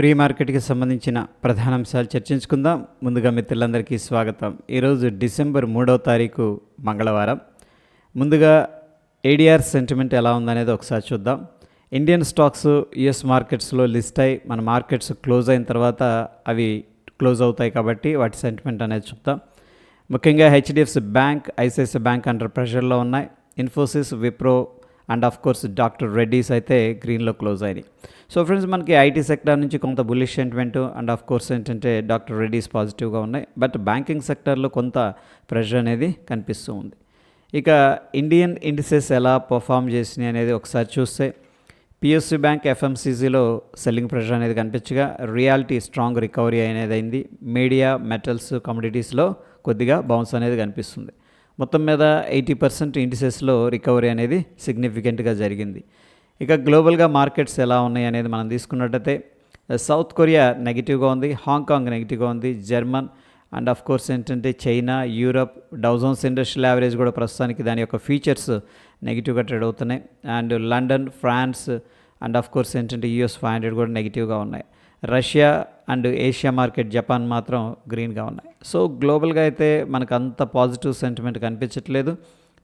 Pre మార్కెట్కి సంబంధించిన ప్రధాన అంశాలు చర్చించుకుందాం. ముందుగా మిత్రులందరికీ స్వాగతం. ఈరోజు డిసెంబర్ మూడవ తారీఖు మంగళవారం. ముందుగా ఏడిఆర్ సెంటిమెంట్ ఎలా ఉందనేది ఒకసారి చూద్దాం. ఇండియన్ స్టాక్స్ యుఎస్ మార్కెట్స్లో లిస్ట్ అయి మన మార్కెట్స్ క్లోజ్ అయిన తర్వాత అవి క్లోజ్ అవుతాయి కాబట్టి వాటి సెంటిమెంట్ అనేది చూద్దాం. ముఖ్యంగా HDFC bank ICICI bank under ప్రెషర్లో ఉన్నాయి. Infosys Wipro and of course doctor Reddy's అయితే గ్రీన్లో క్లోజ్ అయినాయి సో ఫ్రెండ్స్ మనకి ఐటీ సెక్టర్ నుంచి కొంత bullish sentiment and of course ఏంటంటే డాక్టర్ రెడ్డీస్ పాజిటివ్గా ఉన్నాయి. బట్ బ్యాంకింగ్ సెక్టర్లో కొంత ప్రెషర్ అనేది కనిపిస్తూ ఉంది. ఇక ఇండియన్ ఇండిసెస్ ఎలా పర్ఫామ్ చేసినాయి అనేది ఒకసారి చూస్తే పిఎస్సి బ్యాంక్ ఎఫ్ఎంసీజీలో సెల్లింగ్ ప్రెషర్ అనేది కనిపించగా రియాలిటీ స్ట్రాంగ్ రికవరీ అనేది అయింది. మీడియా మెటల్స్ కమోడిటీస్లో కొద్దిగా బౌన్స్ అనేది కనిపిస్తుంది. మొత్తం మీద ఎయిటీ పర్సెంట్ ఇండిసెస్లో రికవరీ అనేది సిగ్నిఫికెంట్గా జరిగింది. ఇక గ్లోబల్గా మార్కెట్స్ ఎలా ఉన్నాయి అనేది మనం తీసుకున్నట్టయితే సౌత్ కొరియా నెగిటివ్గా ఉంది హాంకాంగ్ నెగిటివ్గా ఉంది జర్మన్ అండ్ ఆఫ్ కోర్స్ ఏంటంటే China Europe Dow Jones industrial average కూడా ప్రస్తుతానికి దాని యొక్క ఫీచర్స్ నెగిటివ్గా ట్రేడ్ అవుతున్నాయి. And London France and of course ఏంటంటే యూఎస్ ఫైవ్ హండ్రెడ్ కూడా నెగిటివ్గా ఉన్నాయి. Russia and Asia market Japan మాత్రం గ్రీన్గా ఉన్నాయి. సో గ్లోబల్గా అయితే మనకు అంత పాజిటివ్ సెంటిమెంట్ కనిపించట్లేదు.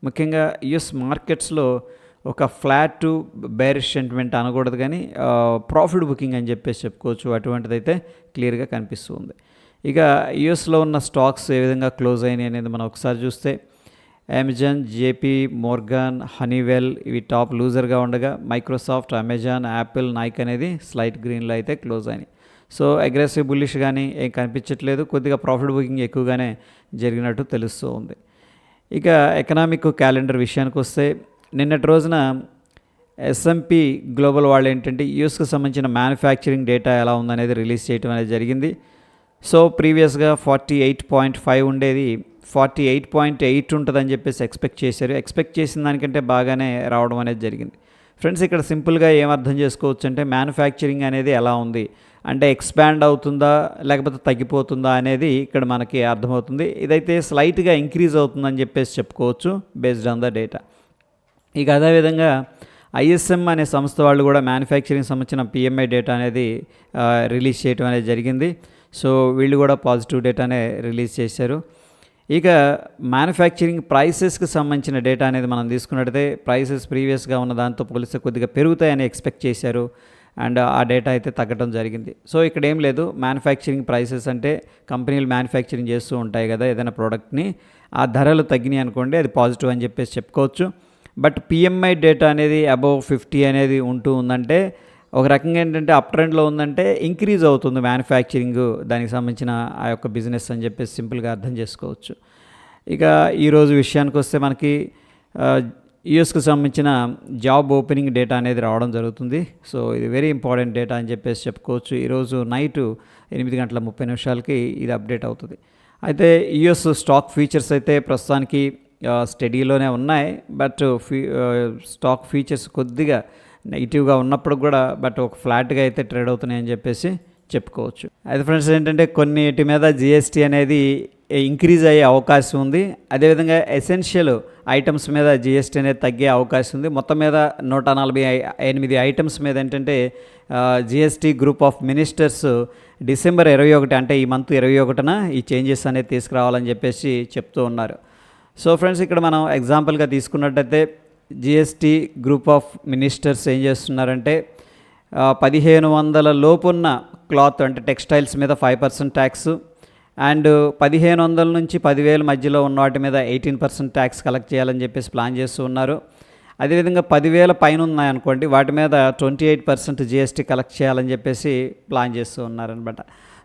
ముఖ్యంగా యుఎస్ మార్కెట్స్లో ఒక ఫ్లాట్ టు బేరిష్ సెంటిమెంట్ అనకూడదు కానీ ప్రాఫిట్ బుకింగ్ అని చెప్పేసి చెప్పుకోవచ్చు. అటువంటిదైతే క్లియర్గా కనిపిస్తుంది ఇక యుఎస్లో ఉన్న స్టాక్స్ ఏ విధంగా క్లోజ్ అయినాయి అనేది మనం ఒకసారి చూస్తే అమెజాన్ జేపీ మోర్గాన్ హనీవెల్ ఇవి టాప్ లూజర్గా ఉండగా మైక్రోసాఫ్ట్ అమెజాన్ యాపిల్ నైక్ అనేది స్లైట్ గ్రీన్లో అయితే క్లోజ్ అయినాయి. సో అగ్రెసివ్ బుల్లిష్ కానీ ఏం కనిపించట్లేదు. కొద్దిగా ప్రాఫిట్ బుకింగ్ ఎక్కువగానే జరిగినట్టు తెలుస్తూ ఉంది. ఇక ఎకనామిక్ క్యాలెండర్ విషయానికి వస్తే నిన్నటి రోజున ఎస్ఎంపి గ్లోబల్ వాళ్ళు ఏంటంటే యూఎస్కి సంబంధించిన మ్యానుఫ్యాక్చరింగ్ డేటా ఎలా ఉందనేది రిలీజ్ చేయడం అనేది జరిగింది. సో ప్రీవియస్గా ఫార్టీ ఎయిట్ పాయింట్ ఫైవ్ ఉండేది ఫార్టీ ఎయిట్ పాయింట్ ఎయిట్ ఉంటుందని చెప్పేసి ఎక్స్పెక్ట్ చేశారు. ఎక్స్పెక్ట్ చేసిన దానికంటే బాగానే రావడం అనేది జరిగింది. ఫ్రెండ్స్ ఇక్కడ సింపుల్గా ఏం అర్థం చేసుకోవచ్చు అంటే మ్యానుఫ్యాక్చరింగ్ అనేది ఎలా ఉంది? అంటే ఎక్స్పాండ్ అవుతుందా? లేకపోతే తగ్గిపోతుందా? అనేది ఇక్కడ మనకి అర్థమవుతుంది. ఇదైతే స్లైట్గా ఇంక్రీజ్ అవుతుందని చెప్పేసి చెప్పుకోవచ్చు బేస్డ్ ఆన్ ద డేటా. ఇక అదేవిధంగా ఐఎస్ఎం అనే సంస్థ వాళ్ళు కూడా మ్యానుఫ్యాక్చరింగ్ సంబంధించిన పిఎంఐ డేటా అనేది రిలీజ్ చేయడం అనేది జరిగింది. సో వీళ్ళు కూడా పాజిటివ్ డేటానే రిలీజ్ చేశారు. ఇక మ్యానుఫ్యాక్చరింగ్ ప్రైసెస్కి సంబంధించిన డేటా అనేది మనం తీసుకున్నట్టయితే ప్రైసెస్ ప్రీవియస్గా ఉన్న దాంతో పోలిస్తే కొద్దిగా పెరుగుతాయని ఎక్స్పెక్ట్ చేశారు. అండ్ ఆ డేటా అయితే తగ్గడం జరిగింది. సో ఇక్కడ ఏం లేదు. మ్యానుఫ్యాక్చరింగ్ ప్రైసెస్ అంటే కంపెనీలు మ్యానుఫ్యాక్చరింగ్ చేస్తూ ఉంటాయి కదా ఏదైనా ప్రోడక్ట్ని ఆ ధరలు తగ్గినాయి అనుకోండి అది పాజిటివ్ అని చెప్పేసి చెప్పుకోవచ్చు. బట్ పిఎంఐ డేటా అనేది అబవ్ ఫిఫ్టీ అనేది ఉంటూ ఉందంటే ఒక రకంగా ఏంటంటే అప్ ట్రెండ్లో ఉందంటే ఇంక్రీజ్ అవుతుంది మ్యానుఫ్యాక్చరింగ్ దానికి సంబంధించిన ఆ యొక్క బిజినెస్ అని చెప్పేసి సింపుల్గా అర్థం చేసుకోవచ్చు. ఇక ఈరోజు విషయానికి వస్తే మనకి యుఎస్కి సంబంధించిన జాబ్ ఓపెనింగ్ డేటా అనేది రావడం జరుగుతుంది. సో ఇది వెరీ ఇంపార్టెంట్ డేటా అని చెప్పేసి చెప్పుకోవచ్చు. ఈరోజు నైట్ ఎనిమిది గంటల ముప్పై నిమిషాలకి ఇది అప్డేట్ అవుతుంది. అయితే యుఎస్ స్టాక్ ఫీచర్స్ అయితే ప్రస్తుతానికి స్టడీలోనే ఉన్నాయి. బట్ ఫీ స్టాక్ ఫీచర్స్ కొద్దిగా నెగిటివ్గా ఉన్నప్పుడు కూడా బట్ ఒక ఫ్లాట్గా అయితే ట్రేడ్ అవుతున్నాయని చెప్పేసి చెప్పుకోవచ్చు. అయితే ఫ్రెండ్స్ ఏంటంటే కొన్నిటి మీద జిఎస్టీ అనేది ఇంక్రీజ్ అయ్యే అవకాశం ఉంది. అదేవిధంగా ఎసెన్షియల్ ఐటమ్స్ మీద జిఎస్టీ అనేది తగ్గే అవకాశం ఉంది. మొత్తం మీద నూట నలభై ఎనిమిది ఐటమ్స్ మీద ఏంటంటే GST group of ministers December ఇరవై ఒకటి అంటే ఈ మంత్ ఇరవై ఒకటిన ఈ చేంజెస్ అనేది తీసుకురావాలని చెప్పేసి చెప్తూ ఉన్నారు. సో ఫ్రెండ్స్ ఇక్కడ మనం ఎగ్జాంపుల్గా తీసుకున్నట్టయితే జిఎస్టీ గ్రూప్ ఆఫ్ మినిస్టర్స్ ఏం చేస్తున్నారంటే పదిహేను వందల లోపున్న క్లాత్ అంటే టెక్స్టైల్స్ మీద ఫైవ్ పర్సెంట్ ట్యాక్స్ అండ్ పదిహేను వందల నుంచి పదివేల మధ్యలో ఉన్న వాటి మీద ఎయిటీన్ పర్సెంట్ ట్యాక్స్ కలెక్ట్ చేయాలని చెప్పేసి ప్లాన్ చేస్తూ ఉన్నారు. అదేవిధంగా పదివేల పైన ఉన్నాయనుకోండి వాటి మీద twenty eight percent GST collect చేయాలని చెప్పేసి ప్లాన్ చేస్తూ ఉన్నారనమాట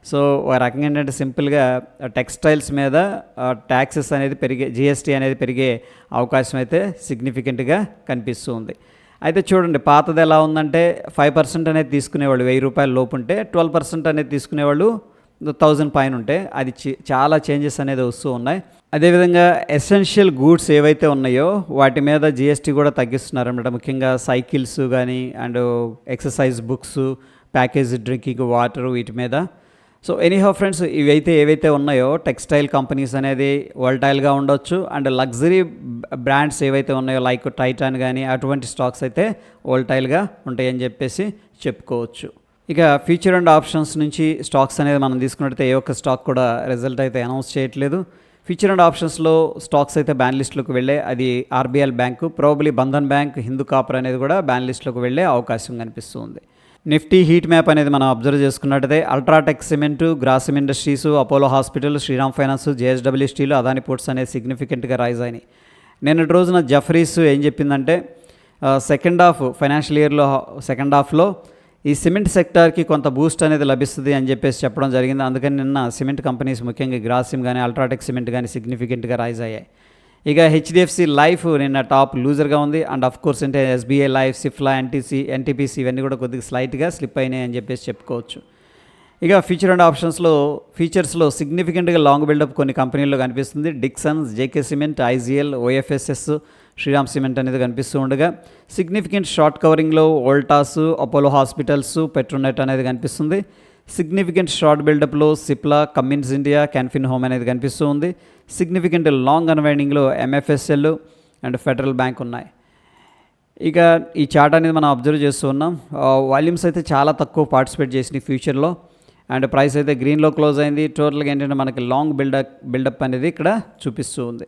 సో ఒక రకంగా ఏంటంటే సింపుల్గా టెక్స్టైల్స్ మీద ట్యాక్సెస్ అనేది పెరిగే జిఎస్టీ అనేది పెరిగే అవకాశం అయితే సిగ్నిఫికెంట్గా కనిపిస్తూ ఉంది. అయితే చూడండి పాతది ఎలా ఉందంటే ఫైవ్ పర్సెంట్ అనేది తీసుకునేవాళ్ళు వెయ్యి రూపాయల లోపు ఉంటే ట్వెల్వ్ పర్సెంట్ అనేది తీసుకునేవాళ్ళు థౌజండ్ పైన ఉంటే అది చాలా చేంజెస్ అనేది వస్తూ ఉన్నాయి. అదేవిధంగా ఎసెన్షియల్ గూడ్స్ ఏవైతే ఉన్నాయో వాటి మీద జిఎస్టీ కూడా తగ్గిస్తున్నారు అనమాట ముఖ్యంగా సైకిల్స్ కానీ and exercise books package drinking water వీటి మీద. సో ఎనీహౌ ఫ్రెండ్స్ ఇవైతే ఏవైతే ఉన్నాయో టెక్స్టైల్ కంపెనీస్ అనేది వోల్టైల్గా ఉండొచ్చు. అండ్ లగ్జరీ బ్రాండ్స్ ఏవైతే ఉన్నాయో లైక్ టైటాన్ కానీ అటువంటి స్టాక్స్ అయితే వోల్టైల్గా ఉంటాయని చెప్పేసి చెప్పుకోవచ్చు. ఇక ఫ్యూచర్ అండ్ ఆప్షన్స్ నుంచి స్టాక్స్ అనేది మనం తీసుకున్నట్టయితే ఏ ఒక్క స్టాక్ కూడా రిజల్ట్ అయితే అనౌన్స్ చేయట్లేదు. ఫ్యూచర్ అండ్ ఆప్షన్స్లో స్టాక్స్ అయితే బ్యాన్ లిస్ట్లోకి వెళ్ళే అది RBL bank probably Bandhan bank Hindu copper అనేది కూడా బ్యాన్ లిస్ట్లోకి వెళ్ళే అవకాశం కనిపిస్తుంది. నిఫ్టీ హీట్ మ్యాప్ అనేది మనం అబ్జర్వ్ చేసుకున్నట్టయితే UltraTech cement Grasim industries Apollo hospital Shriram finance JSW steel Adani ports అనేది సిగ్నిఫికెంట్గా రైజ్ అయినాయి. నిన్నటి రోజున జఫరీస్ ఏం చెప్పిందంటే సెకండ్ హాఫ్ ఫైనాన్షియల్ ఇయర్లో సెకండ్ హాఫ్లో ఈ సిమెంట్ సెక్టార్కి కొంత బూస్ట్ అనేది లభిస్తుంది అని చెప్పేసి చెప్పడం జరిగింది. అందుకని నిన్న సిమెంట్ కంపెనీస్ ముఖ్యంగా గ్రాసిమ్ కానీ అల్ట్రాటెక్ సిమెంట్ కానీ సిగ్నిఫికెంట్గా రైజ్ అయ్యాయి. ఇక హెచ్డిఎఫ్సి లైఫ్ నిన్న టాప్ లూజర్గా ఉంది. అండ్ అఫ్ కోర్స్ అంటే SBI life Cipla NTC NTPC ఇవన్నీ కూడా కొద్దిగా స్లైట్గా స్లిప్ అయినాయి అని చెప్పేసి చెప్పుకోవచ్చు. ఇక ఫ్యూచర్ అండ్ ఆప్షన్స్లో ఫీచర్స్లో సిగ్నిఫికెంట్గా లాంగ్ బిల్డప్ కొన్ని కంపెనీల్లో కనిపిస్తుంది. Dixons JK cement IGL OFSS Shriram cement అనేది కనిపిస్తూ ఉండగా సిగ్నిఫికెంట్ షార్ట్ కవరింగ్లో ఓల్టాస్ అపోలో హాస్పిటల్స్ పెట్రోనెట్ అనేది కనిపిస్తుంది. Significant short బిల్డప్లో Cipla Cummins India Can Fin home అనేది కనిపిస్తూ ఉంది. సిగ్నిఫికెంట్ లాంగ్ అన్వైండింగ్లో ఎంఎఫ్ఎస్ఎల్ అండ్ ఫెడరల్ బ్యాంక్ ఉన్నాయి. ఇక ఈ చార్ట్ అనేది మనం అబ్జర్వ్ చేస్తూ ఉన్నాం. వాల్యూమ్స్ అయితే చాలా తక్కువ పార్టిసిపేట్ చేసినాయి ఫ్యూచర్లో అండ్ ప్రైస్ అయితే గ్రీన్లో క్లోజ్ అయింది. టోటల్గా ఏంటంటే మనకి లాంగ్ బిల్డప్ బిల్డప్ అనేది ఇక్కడ చూపిస్తూ ఉంది.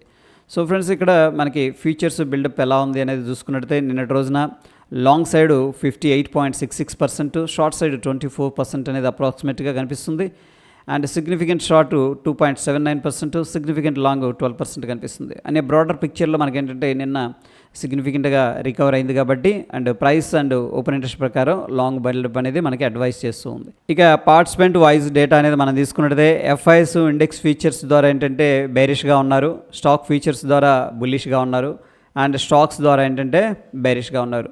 సో ఫ్రెండ్స్ ఇక్కడ మనకి ఫ్యూచర్స్ బిల్డప్ ఎలా ఉంది అనేది చూసుకున్నట్టయితే నిన్నటి రోజున long side fifty eight point six six percent short side twenty four percent అనేది అప్రాక్సిమేట్గా కనిపిస్తుంది. And significant short two point seven nine percent significant long twelve percent కనిపిస్తుంది. అనే బ్రాడర్ పిక్చర్లో మనకి ఏంటంటే నిన్న సిగ్నిఫికెంట్గా రికవర్ అయింది కాబట్టి and price and open interest ప్రకారం లాంగ్ బిల్డప్ అనేది మనకి అడ్వైస్ చేస్తూ ఉంది. ఇక పార్టిసిపెంట్ వైజ్ డేటా అనేది మనం తీసుకున్నట్టే ఎఫ్ఐఎస్ ఇండెక్స్ ఫీచర్స్ ద్వారా ఏంటంటే బేరిష్గా ఉన్నారు స్టాక్ ఫీచర్స్ ద్వారా బుల్లిష్గా ఉన్నారు అండ్ స్టాక్స్ ద్వారా ఏంటంటే బేరిష్గా ఉన్నారు.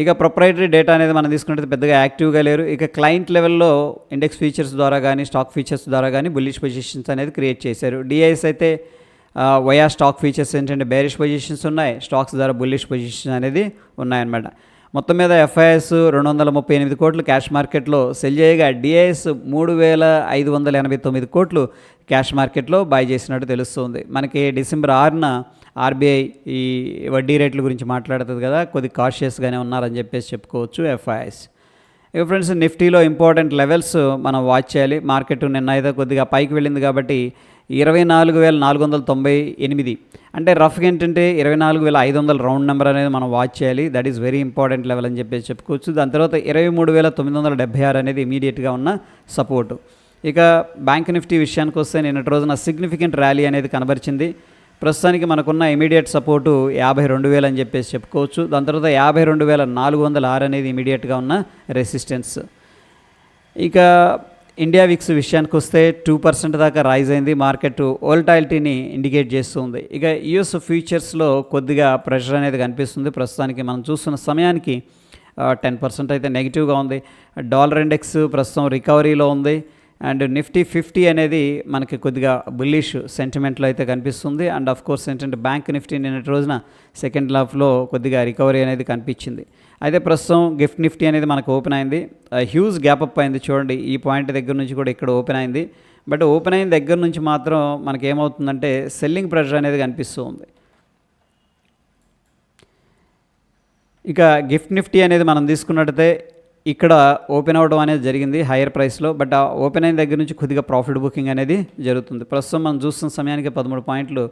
ఇక ప్రొప్రైటరీ డేటా అనేది మనం తీసుకుంటే పెద్దగా యాక్టివ్గా లేరు. ఇక క్లయింట్ లెవెల్లో ఇండెక్స్ ఫీచర్స్ ద్వారా కానీ స్టాక్ ఫీచర్స్ ద్వారా కానీ బుల్లిష్ పొజిషన్స్ అనేది క్రియేట్ చేశారు. డిఐఎస్ అయితే వయా స్టాక్ ఫీచర్స్ ఏంటంటే బేరిష్ పొజిషన్స్ ఉన్నాయి. స్టాక్స్ ద్వారా బుల్లిష్ పొజిషన్ అనేది ఉన్నాయన్నమాట. మొత్తం మీద ఎఫ్ఐఎస్ రెండు వందల ముప్పై ఎనిమిది కోట్లు క్యాష్ మార్కెట్లో సెల్ చేయగా డిఐఎస్ మూడు వేల ఐదు వందల ఎనభై తొమ్మిది కోట్లు క్యాష్ మార్కెట్లో బై చేసినట్టు తెలుస్తుంది. మనకి డిసెంబర్ ఆరున ఆర్బీఐ ఈ వడ్డీ రేట్ల గురించి మాట్లాడుతుంది కదా కొద్ది కాషియస్గానే ఉన్నారని చెప్పేసి చెప్పుకోవచ్చు ఎఫ్ఐఎస్ ఇక ఫ్రెండ్స్ నిఫ్టీలో ఇంపార్టెంట్ లెవెల్స్ మనం వాచ్ చేయాలి. మార్కెట్ నిన్న అయితే కొద్దిగా పైకి వెళ్ళింది కాబట్టి ఇరవై నాలుగు వేల నాలుగు వందల తొంభై ఎనిమిది. అంటే రఫ్గా ఏంటంటే ఇరవై నాలుగు వేల ఐదు వందల రౌండ్ నెంబర్ అనేది మనం వాచ్ చేయాలి. That is very important level అని చెప్పేసి చెప్పుకోవచ్చు. దాని తర్వాత ఇరవై మూడు వేల తొమ్మిది వందల డెబ్బై ఆరు అనేది ఇమీడియట్గా ఉన్న సపోర్టు ఇక బ్యాంక్ నిఫ్టీ విషయానికి వస్తే నిన్నటి రోజున సిగ్నిఫికెంట్ ర్యాలీ అనేది కనబరిచింది. ప్రస్తుతానికి మనకున్న ఇమీడియట్ సపోర్టు యాభై రెండు వేలు అని చెప్పేసి చెప్పుకోవచ్చు. దాని తర్వాత యాభై రెండు వేల నాలుగు వందల ఆరు అనేది ఇమీడియట్గా ఉన్న రెసిస్టెన్స్ ఇక ఇండియా విక్స్ విషయానికి వస్తే టూ పర్సెంట్ దాకా రైజ్ అయింది. మార్కెట్ ఓల్టాలిటీని ఇండికేట్ చేస్తుంది. ఇక యుఎస్ ఫ్యూచర్స్లో కొద్దిగా ప్రెషర్ అనేది కనిపిస్తుంది. ప్రస్తుతానికి మనం చూస్తున్న సమయానికి టెన్ పర్సెంట్ అయితే నెగిటివ్గా ఉంది. డాలర్ ఇండెక్స్ ప్రస్తుతం రికవరీలో ఉంది. అండ్ నిఫ్టీ ఫిఫ్టీ అనేది మనకి కొద్దిగా బుల్లిష్ సెంటిమెంట్లో అయితే కనిపిస్తుంది. అండ్ ఆఫ్ కోర్స్ ఏంటంటే బ్యాంక్ నిఫ్టీ నిన్నటి రోజున సెకండ్ హాఫ్లో కొద్దిగా రికవరీ అనేది కనిపించింది. అయితే ప్రస్తుతం గిఫ్ట్ నిఫ్టీ అనేది మనకు ఓపెన్ అయింది. హ్యూజ్ గ్యాప్ అప్ అయింది చూడండి. ఈ పాయింట్ దగ్గర నుంచి కూడా ఇక్కడ ఓపెన్ అయింది. బట్ ఓపెన్ అయిన దగ్గర నుంచి మాత్రం మనకి ఏమవుతుందంటే సెల్లింగ్ ప్రెషర్ అనేది కనిపిస్తూ ఉంది ఇక గిఫ్ట్ నిఫ్టీ అనేది మనం తీసుకున్నట్టయితే ఇక్కడ ఓపెన్ అవ్వడం అనేది జరిగింది హైయర్ ప్రైస్లో. బట్ ఆ ఓపెన్ అయిన దగ్గర నుంచి కొద్దిగా ప్రాఫిట్ బుకింగ్ అనేది జరుగుతుంది. ప్రస్తుతం మనం చూస్తున్న సమయానికి పదమూడు పాయింట్లు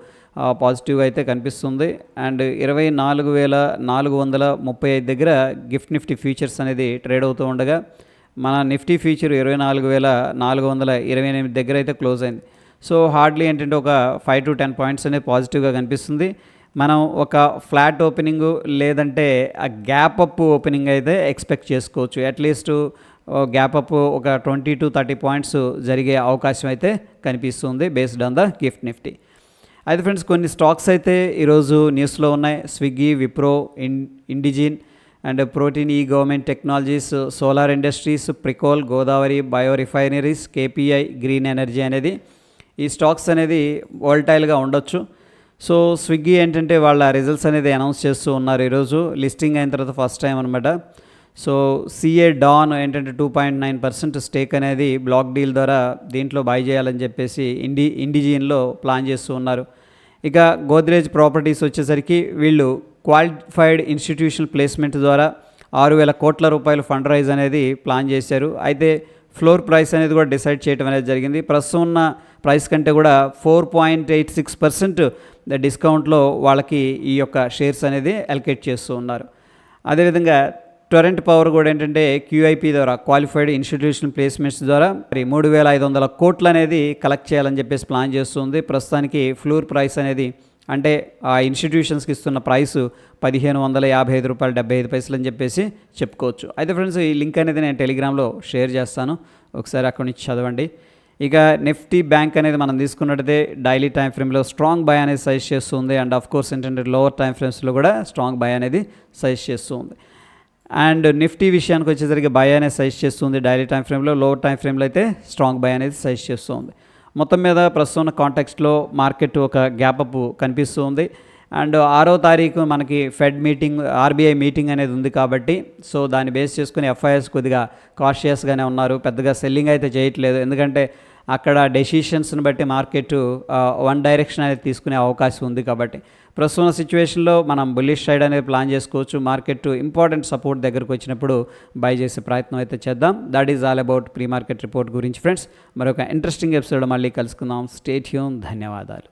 పాజిటివ్గా అయితే కనిపిస్తుంది. అండ్ ఇరవై నాలుగు వేల నాలుగు వందల ముప్పై ఐదు దగ్గర గిఫ్ట్ నిఫ్టీ ఫీచర్స్ అనేది ట్రేడ్ అవుతూ ఉండగా మన నిఫ్టీ ఫీచర్ ఇరవై నాలుగు వేల నాలుగు వందల ఇరవై ఎనిమిది దగ్గర అయితే క్లోజ్ అయింది. సో హార్డ్లీ ఏంటంటే ఒక ఫైవ్ టు టెన్ పాయింట్స్ అనేది పాజిటివ్గా కనిపిస్తుంది. మనం ఒక ఫ్లాట్ ఓపెనింగ్ లేదంటే ఆ గ్యాప్ అప్ ఓపెనింగ్ అయితే ఎక్స్పెక్ట్ చేసుకోవచ్చు. అట్లీస్ట్ గ్యాప్ అప్ ఒక ట్వంటీ టు థర్టీ పాయింట్స్ జరిగే అవకాశం అయితే కనిపిస్తుంది based on the Gift Nifty అయితే ఫ్రెండ్స్ కొన్ని స్టాక్స్ అయితే ఈరోజు న్యూస్లో ఉన్నాయి. Swiggy Wipro in Indegene and Protean e government technologies solar industries Pricol Godavari bio refineries KPI green energy అనేది ఈ స్టాక్స్ అనేది వోల్టైల్గా ఉండొచ్చు. సో స్విగ్గీ ఏంటంటే వాళ్ళ రిజల్ట్స్ అనేది అనౌన్స్ చేస్తూ ఉన్నారు ఈరోజు. లిస్టింగ్ అయిన తర్వాత ఫస్ట్ టైం అనమాట సో సిఏ డాన్ ఏంటంటే two point nine percent stake అనేది బ్లాక్ డీల్ ద్వారా దీంట్లో బై చేయాలని చెప్పేసి ఇండి ఇండిజియన్లో ప్లాన్ చేస్తూ ఉన్నారు. ఇక గోద్రేజ్ ప్రాపర్టీస్ వచ్చేసరికి వీళ్ళు క్వాలిఫైడ్ ఇన్స్టిట్యూషనల్ ప్లేస్మెంట్ ద్వారా ఆరు వేల కోట్ల రూపాయలు ఫండ్ రైజ్ అనేది ప్లాన్ చేశారు. అయితే ఫ్లోర్ ప్రైస్ అనేది కూడా డిసైడ్ చేయడం అనేది జరిగింది. ప్రస్తుతం ఉన్న ప్రైస్ కంటే కూడా four point eight six percent డిస్కౌంట్లో వాళ్ళకి ఈ యొక్క షేర్స్ అనేది అలకేట్ చేస్తూ ఉన్నారు. అదేవిధంగా టొరెంట్ పవర్ కూడా ఏంటంటే క్యూఐపీ ద్వారా క్వాలిఫైడ్ ఇన్స్టిట్యూషనల్ ప్లేస్మెంట్స్ ద్వారా మరి మూడు వేల ఐదు వందల కోట్లు అనేది కలెక్ట్ చేయాలని చెప్పేసి ప్లాన్ చేస్తుంది. ప్రస్తుతానికి ఫ్లోర్ ప్రైస్ అనేది అంటే ఆ ఇన్స్టిట్యూషన్స్కి ఇస్తున్న ప్రైస్ పదిహేను వందల యాభై ఐదు రూపాయలు డెబ్బై ఐదు పైసలు అని చెప్పేసి చెప్పుకోవచ్చు. అయితే ఫ్రెండ్స్ ఈ లింక్ అనేది నేను టెలిగ్రామ్లో షేర్ చేస్తాను. ఒకసారి అక్కడి నుంచి చదవండి. ఇక నిఫ్టీ బ్యాంక్ అనేది మనం తీసుకున్నట్టయితే డైలీ టైం ఫ్రేమ్లో స్ట్రాంగ్ బై అనేది సజెస్ట్ చేస్తుంది. అండ్ ఆఫ్ కోర్స్ ఏంటంటే లోవర్ టైం ఫ్రేమ్స్లో కూడా స్ట్రాంగ్ బై అనేది సజెస్ట్ చేస్తుంది. అండ్ నిఫ్టీ విషయానికి వచ్చేసరికి బై అనేది సజెస్ట్ చేస్తుంది డైలీ టైం ఫ్రేమ్లో. లోవర్ టైం ఫ్రేమ్లో అయితే స్ట్రాంగ్ బై అనేది సజెస్ట్ చేస్తుంది. మొత్తం మీద ప్రస్తుతం ఉన్న కాంటెక్స్ట్లో మార్కెట్ ఒక గ్యాప్ అప్ కనిపిస్తూ ఉంది అండ్ ఆరో తారీఖు మనకి ఫెడ్ మీటింగ్ ఆర్బీఐ మీటింగ్ అనేది ఉంది కాబట్టి సో దాన్ని బేస్ చేసుకుని ఎఫ్ఐఎస్ కొద్దిగా కాషియస్గానే ఉన్నారు. పెద్దగా సెల్లింగ్ అయితే చేయట్లేదు. ఎందుకంటే అక్కడ డెసిషన్స్ని బట్టి మార్కెట్ వన్ డైరెక్షన్ అనేది తీసుకునే అవకాశం ఉంది కాబట్టి. ప్రస్తుతం సిచ్యువేషన్లో మనం బుల్లిష్ సైడ్ అనేది ప్లాన్ చేసుకోవచ్చు. మార్కెట్ ఇంపార్టెంట్ సపోర్ట్ దగ్గరకు వచ్చినప్పుడు బై చేసే ప్రయత్నం అయితే చేద్దాం. That is all about pre market report గురించి ఫ్రెండ్స్ మరొక ఇంట్రెస్టింగ్ ఎపిసోడ్ మళ్ళీ కలుసుకుందాం. స్టేట్ యూన్ ధన్యవాదాలు.